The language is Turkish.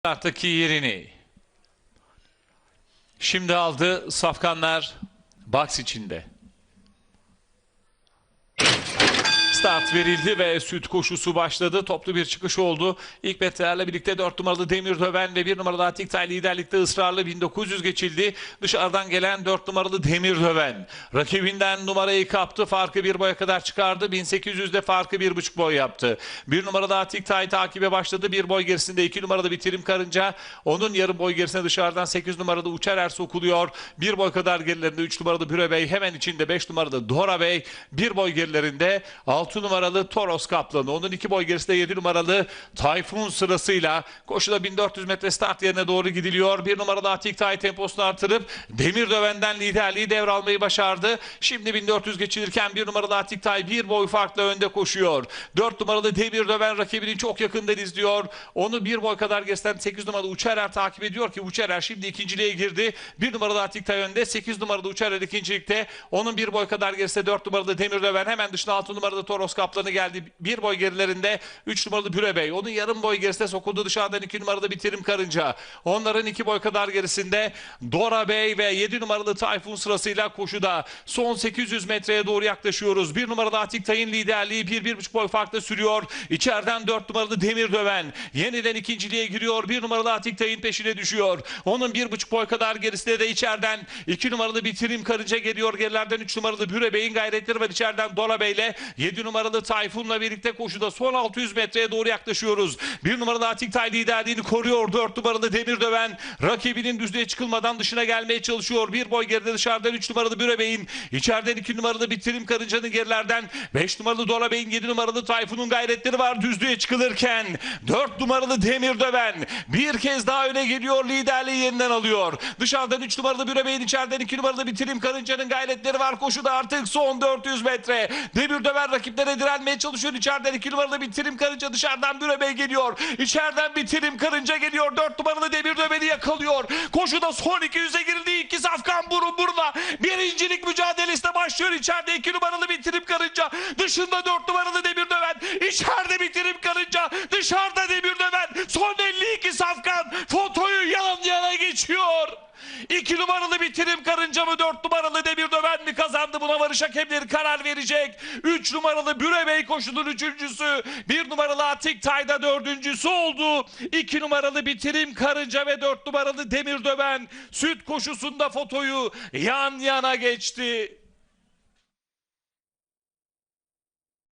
Starttaki yerini. Şimdi aldı Safkanlar box içinde. Start verildi ve süt koşusu başladı. Toplu bir çıkış oldu. İlk metrelerle birlikte 4 numaralı Demir Döven ve 1 numaralı Atik liderlikte ısrarlı 1900 geçildi. Dışarıdan gelen 4 numaralı Demir Döven. Rakibinden numarayı kaptı. Farkı bir boya kadar çıkardı. 1800'de farkı 1,5 boy yaptı. 1 numaralı Atik Tay takibe başladı. Bir boy gerisinde 2 numaralı Bitirim Karınca. Onun yarım boy gerisine dışarıdan 8 numaralı Uçerer sokuluyor. Bir boy kadar gerilerinde 3 numaralı Büre Bey. Hemen içinde 5 numaralı Dora Bey. Bir boy gerilerinde 6 numaralı Toros Kaplan. Onun 2 boy gerisinde 7 numaralı Tayfun sırasıyla koşuda 1400 metre start yerine doğru gidiliyor. 1 numaralı Atik Tay temposunu artırıp Demir Döven'den liderliği devralmayı başardı. Şimdi 1400 geçilirken 1 numaralı Atik Tay bir boy farkla önde koşuyor. 4 numaralı Demir Döven rakibinin çok yakından izliyor. Onu bir boy kadar gerisinden 8 numaralı Uçerer takip ediyor ki Uçerer şimdi ikinciliğe girdi. 1 numaralı Atik Tay önde 8 numaralı Uçerer ikincilikte. Onun bir boy kadar gerisinde 4 numaralı Demir Döven hemen dışına 6 numaralı Toros Kaplanı geldi. Bir boy gerilerinde 3 numaralı Büre Bey. Onun yarım boy gerisinde sokuldu dışarıdan 2 numaralı Bitirim Karınca. Onların 2 boy kadar gerisinde Dora Bey ve 7 numaralı Tayfun sırasıyla koşuda. Son 800 metreye doğru yaklaşıyoruz. 1 numaralı Atik Tay'ın liderliği 1-1,5 boy farkla sürüyor. İçeriden 4 numaralı Demir Döven. Yeniden ikinciliğe giriyor. 1 numaralı Atik Tay'ın peşine düşüyor. Onun 1,5 boy kadar gerisinde de içeriden 2 numaralı Bitirim Karınca geliyor. Gerilerden 3 numaralı Büre Bey'in gayretleri var. İçeriden Dora Bey ile 7 numaralı Tayfun'la birlikte koşuda son 600 metreye doğru yaklaşıyoruz. 1 numaralı Atik Tay liderliğini koruyor. 4 numaralı Demir Döven rakibinin düzlüğe çıkılmadan dışına gelmeye çalışıyor. Bir boy geride dışarıdan 3 numaralı Büre Bey'in içeriden 2 numaralı Bitirim Karınca'nın gerilerden 5 numaralı Dora Bey'in 7 numaralı Tayfun'un gayretleri var düzlüğe çıkılırken 4 numaralı Demir Döven bir kez daha öne geliyor. Liderliği yeniden alıyor. Dışarıdan 3 numaralı Büre Bey'in içeriden 2 numaralı Bitirim Karınca'nın gayretleri var. Koşuda artık son 400 metre. Demir Döven rakiplere direnmeye çalışıyor. İçeriden 2 numaralı Bitirim Karınca dışarıdan Büre Bey geliyor. İçeriden Bitirim Karınca geliyor. 4 numaralı Demir Döven'i yakalıyor. Koşuda son 200'e girildi. İki safkan burun buruna. Birincilik mücadelesine başlıyor. İçeride 2 numaralı Bitirim Karınca. Dışında 4 numaralı Demir Döven. İçeride Bitirim Karınca. Dışarıda Demir numaralı bitirim karınca mı 4 numaralı demir döven mi kazandı buna varış hakemleri karar verecek. 3 numaralı Büre Bey koşunun üçüncüsü. 1 numaralı Atik Tay'da dördüncüsü oldu. 2 numaralı bitirim karınca ve 4 numaralı demir döven süt koşusunda fotoyu yan yana geçti.